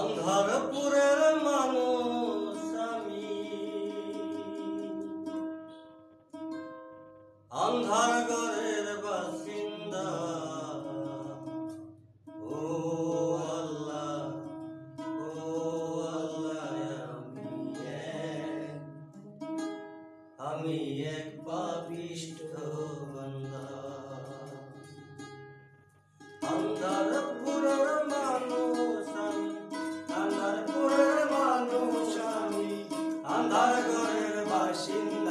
আন্ধারপুরের মানুষ আমি। আন্ধার 心。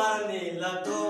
anni laddove